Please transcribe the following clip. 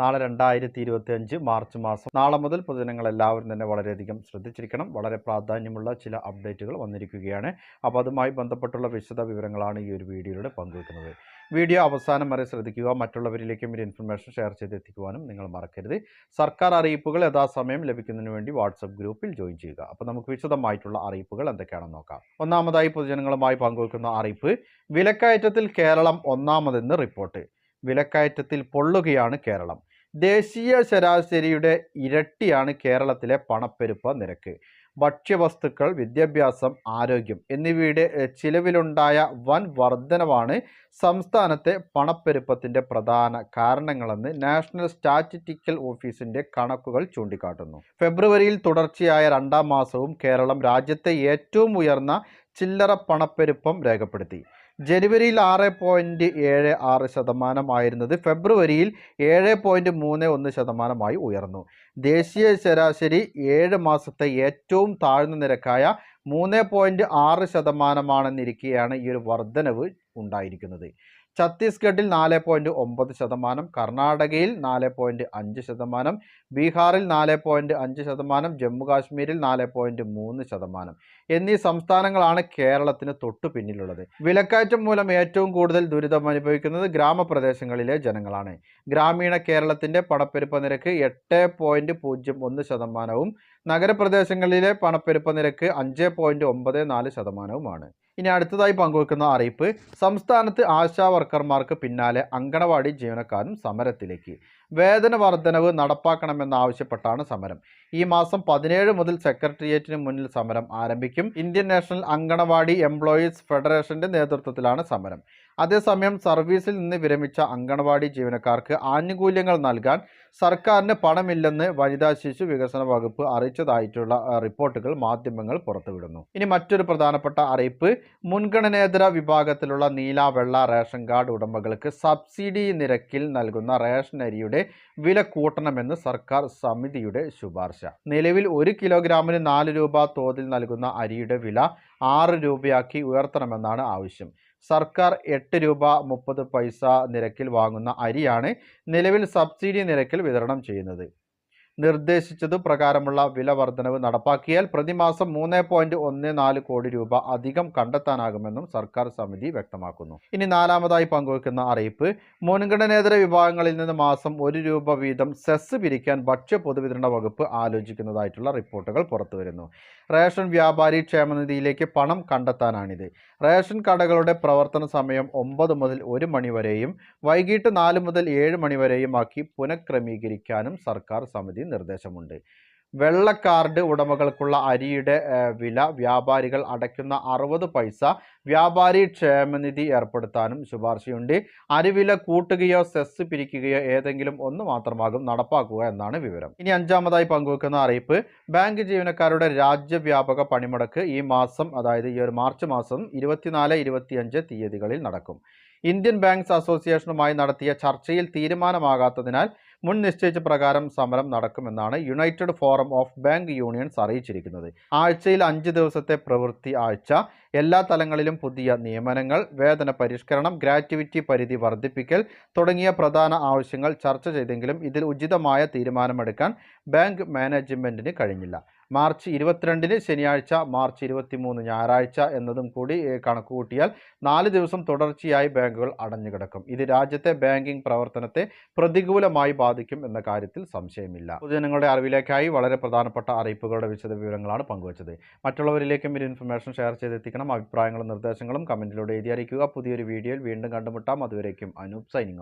നാളെ രണ്ടായിരത്തി ഇരുപത്തി അഞ്ച് മാർച്ച് മാസം. നാളെ മുതൽ പൊതുജനങ്ങൾ എല്ലാവരും തന്നെ വളരെയധികം ശ്രദ്ധിച്ചിരിക്കണം. വളരെ പ്രാധാന്യമുള്ള ചില അപ്ഡേറ്റുകൾ വന്നിരിക്കുകയാണ്. അപ്പോൾ അതുമായി ബന്ധപ്പെട്ടുള്ള വിശദ വിവരങ്ങളാണ് ഈ ഒരു വീഡിയോയിലൂടെ പങ്കുവെക്കുന്നത്. വീഡിയോ അവസാനം വരെ ശ്രദ്ധിക്കുക. മറ്റുള്ളവരിലേക്കും ഒരു ഇൻഫർമേഷൻ ഷെയർ ചെയ്തെത്തിക്കുവാനും നിങ്ങൾ മറക്കരുത്. സർക്കാർ അറിയിപ്പുകൾ യഥാസമയം ലഭിക്കുന്നതിന് വേണ്ടി വാട്സപ്പ് ഗ്രൂപ്പിൽ ജോയിൻ ചെയ്യുക. അപ്പോൾ നമുക്ക് വിശദമായിട്ടുള്ള അറിയിപ്പുകൾ എന്തൊക്കെയാണെന്ന് നോക്കാം. ഒന്നാമതായി പൊതുജനങ്ങളുമായി പങ്കുവെക്കുന്ന അറിയിപ്പ്. വിലക്കയറ്റത്തിൽ കേരളം ഒന്നാമതെന്ന് റിപ്പോർട്ട്. വിലക്കയറ്റത്തിൽ പൊള്ളുകയാണ് കേരളം. ദേശീയ ശരാശരിയുടെ ഇരട്ടിയാണ് കേരളത്തിലെ പണപ്പെരുപ്പ നിരക്ക്. ഭക്ഷ്യവസ്തുക്കൾ വിദ്യാഭ്യാസം ആരോഗ്യം എന്നിവയുടെ ചിലവിലുണ്ടായ വൻ വർധനവാണ് സംസ്ഥാനത്തെ പണപ്പെരുപ്പത്തിന്റെ പ്രധാന കാരണങ്ങളെന്ന് നാഷണൽ സ്റ്റാറ്റിറ്റിക്കൽ ഓഫീസിന്റെ കണക്കുകൾ ചൂണ്ടിക്കാട്ടുന്നു. ഫെബ്രുവരിയിൽ തുടർച്ചയായ രണ്ടാം മാസവും കേരളം രാജ്യത്തെ ഏറ്റവും ഉയർന്ന ചില്ലറ പണപ്പെരുപ്പം രേഖപ്പെടുത്തി. ജനുവരിയിൽ ആറ് പോയിന്റ് ഏഴ് ആറ് ശതമാനമായിരുന്നത് ഫെബ്രുവരിയിൽ ഏഴ് പോയിന്റ് മൂന്ന് ഒന്ന് ശതമാനമായി ഉയർന്നു. ദേശീയ ശരാശരി ഏഴ് മാസത്തെ ഏറ്റവും താഴ്ന്ന നിരക്കായ മൂന്ന് പോയിന്റ് ആറ് ശതമാനമാണെന്നിരിക്കെയാണ് ഈ ഒരു വർധനവ് ഉണ്ടായിരിക്കുന്നത്. ഛത്തീസ്ഗഡിൽ നാല് പോയിന്റ് ഒമ്പത് ശതമാനം കർണാടകയിൽ നാല് പോയിന്റ് അഞ്ച് ശതമാനം ബീഹാറിൽ നാല് പോയിന്റ് അഞ്ച് ശതമാനം ജമ്മുകാശ്മീരിൽ നാല് പോയിന്റ് മൂന്ന് ശതമാനം എന്നീ സംസ്ഥാനങ്ങളാണ് കേരളത്തിന് തൊട്ടു പിന്നിലുള്ളത്. വിലക്കയറ്റം മൂലം ഏറ്റവും കൂടുതൽ ദുരിതം അനുഭവിക്കുന്നത് ഗ്രാമപ്രദേശങ്ങളിലെ ജനങ്ങളാണ്. ഗ്രാമീണ കേരളത്തിന്റെ പണപ്പെരുപ്പ നിരക്ക് എട്ട് പോയിന്റ് പൂജ്യം ഒന്ന് ശതമാനവും നഗരപ്രദേശങ്ങളിലെ പണപ്പെരുപ്പ നിരക്ക് അഞ്ച് പോയിന്റ് ഒമ്പത് നാല് ശതമാനവുമാണ്. ഇനി അടുത്തതായി പങ്കുവെക്കുന്ന അറിയിപ്പ് സംസ്ഥാനത്ത് ആശാ വർക്കർമാർക്ക് പിന്നാലെ അങ്കണവാടി ജീവനക്കാരും സമരത്തിലേക്ക്. വേതന വർധനവ് നടപ്പാക്കണമെന്നാവശ്യപ്പെട്ടാണ് സമരം. ഈ മാസം പതിനേഴ് മുതൽ സെക്രട്ടേറിയറ്റിന് മുന്നിൽ സമരം ആരംഭിക്കും. ഇന്ത്യൻ നാഷണൽ അങ്കണവാടി എംപ്ലോയീസ് ഫെഡറേഷന്റെ നേതൃത്വത്തിലാണ് സമരം. അതേസമയം സർവീസിൽ നിന്ന് വിരമിച്ച അങ്കണവാടി ജീവനക്കാർക്ക് ആനുകൂല്യങ്ങൾ നൽകാൻ സർക്കാരിന് പണമില്ലെന്ന് വനിതാ ശിശു വികസന വകുപ്പ് അറിയിച്ചതായിട്ടുള്ള റിപ്പോർട്ടുകൾ മാധ്യമങ്ങൾ പുറത്തുവിടുന്നു. ഇനി മറ്റൊരു പ്രധാനപ്പെട്ട അറിയിപ്പ്. മുൻഗണനേതര വിഭാഗത്തിലുള്ള നീല വെള്ള റേഷൻ കാർഡ് ഉടമകൾക്ക് സബ്സിഡി നിരക്കിൽ നൽകുന്ന റേഷൻ അരിയുടെ വില കൂട്ടണമെന്ന് സർക്കാർ സമിതിയുടെ ശുപാർശ. നിലവിൽ ഒരു കിലോഗ്രാമിന് നാല് രൂപ തോതിൽ നൽകുന്ന അരിയുടെ വില ആറ് രൂപയാക്കി ഉയർത്തണമെന്നാണ് ആവശ്യം. സർക്കാർ എട്ട് രൂപ മുപ്പത് പൈസ നിരക്കിൽ വാങ്ങുന്ന അരിയാണ് നിലവിൽ സബ്സിഡി നിരക്കിൽ വിതരണം ചെയ്യുന്നത്. നിർദ്ദേശിച്ചതു പ്രകാരമുള്ള വില വർധനവ് നടപ്പാക്കിയാൽ പ്രതിമാസം മൂന്ന് പോയിന്റ് ഒന്ന് നാല് കോടി രൂപ അധികം കണ്ടെത്താനാകുമെന്നും സർക്കാർ സമിതി വ്യക്തമാക്കുന്നു. ഇനി നാലാമതായി പങ്കുവയ്ക്കുന്ന അറിയിപ്പ്. മുൻഗണനേതര വിഭാഗങ്ങളിൽ നിന്ന് മാസം ഒരു രൂപ വീതം സെസ് പിരിക്കാൻ ഭക്ഷ്യ പൊതുവിതരണ വകുപ്പ് ആലോചിക്കുന്നതായിട്ടുള്ള റിപ്പോർട്ടുകൾ പുറത്തുവരുന്നു. റേഷൻ വ്യാപാരി ക്ഷേമനിധിയിലേക്ക് പണം കണ്ടെത്താനാണിത്. റേഷൻ കടകളുടെ പ്രവർത്തന സമയം ഒമ്പത് മുതൽ ഒരു മണിവരെയും വൈകിട്ട് നാല് മുതൽ ഏഴ് മണി വരെയും ആക്കി പുനഃക്രമീകരിക്കാനും സർക്കാർ സമിതി നിർദ്ദേശമുണ്ട്. വെള്ള കാർഡ് ഉടമകൾക്കുള്ള അരിയുടെ വില വ്യാപാരികൾ അടയ്ക്കുന്ന അറുപത് പൈസ വ്യാപാരി ക്ഷേമനിധി ഏർപ്പെടുത്താനും ശുപാർശയുണ്ട്. അരിവില കൂട്ടുകയോ സെസ് പിരിക്കുകയോ ഏതെങ്കിലും ഒന്ന് മാത്രമാകും നടപ്പാക്കുക എന്നാണ് വിവരം. ഇനി അഞ്ചാമതായി പങ്കുവെക്കുന്ന അറിയിപ്പ്. ബാങ്ക് ജീവനക്കാരുടെ രാജ്യവ്യാപക പണിമുടക്ക് ഈ മാസം അതായത് ഈ ഒരു മാർച്ച് മാസം ഇരുപത്തിനാല് ഇരുപത്തിയഞ്ച് തീയതികളിൽ നടക്കും. ഇന്ത്യൻ ബാങ്ക്സ് അസോസിയേഷനുമായി നടത്തിയ ചർച്ചയിൽ തീരുമാനമാകാത്തതിനാൽ മുൻ നിശ്ചയിച്ച പ്രകാരം സമരം നടക്കുമെന്നാണ് united forum of bank unions അറിയിച്ചിരിക്കുന്നത്. ആഴ്ചയിൽ അഞ്ച് ദിവസത്തെ പ്രവൃത്തി ആഴ്ച എല്ലാ തലങ്ങളിലും പുതിയ നിയമനങ്ങൾ വേതന പരിഷ്കരണം ഗ്രാറ്റുവിറ്റി പരിധി വർദ്ധിപ്പിക്കൽ തുടങ്ങിയ പ്രധാന ആവശ്യങ്ങൾ ചർച്ച ചെയ്തെങ്കിലും ഇതിൽ ഉചിതമായ തീരുമാനമെടുക്കാൻ ബാങ്ക് മാനേജ്മെന്റിന് കഴിഞ്ഞില്ല. മാർച്ച് ഇരുപത്തിരണ്ടിന് ശനിയാഴ്ച മാർച്ച് ഇരുപത്തിമൂന്ന് ഞായറാഴ്ച എന്നതും കൂടി കണക്ക് കണക്കുകൂട്ടിയാൽ നാല് ദിവസം തുടർച്ചയായി ബാങ്കുകൾ അടഞ്ഞുകിടക്കും. ഇത് രാജ്യത്തെ ബാങ്കിംഗ് പ്രവർത്തനത്തെ പ്രതികൂലമായി ബാധിക്കും എന്ന കാര്യത്തിൽ സംശയമില്ല. പൊതുജനങ്ങളുടെ അറിവിലേക്കായി വളരെ പ്രധാനപ്പെട്ട അറിയിപ്പുകളുടെ വിശദ വിവരങ്ങളാണ് പങ്കുവച്ചത്. മറ്റുള്ളവരിലേക്കും ഒരു ഇൻഫർമേഷൻ ഷെയർ ചെയ്തെത്തിക്കണം. അഭിപ്രായങ്ങളും നിർദ്ദേശങ്ങളും കമന്റിലൂടെ എഴുതി അറിയിക്കുക. പുതിയൊരു വീഡിയോയിൽ വീണ്ടും കണ്ടുമുട്ടാം. അതുവരേക്കും അനൂപ് സൈനിങ്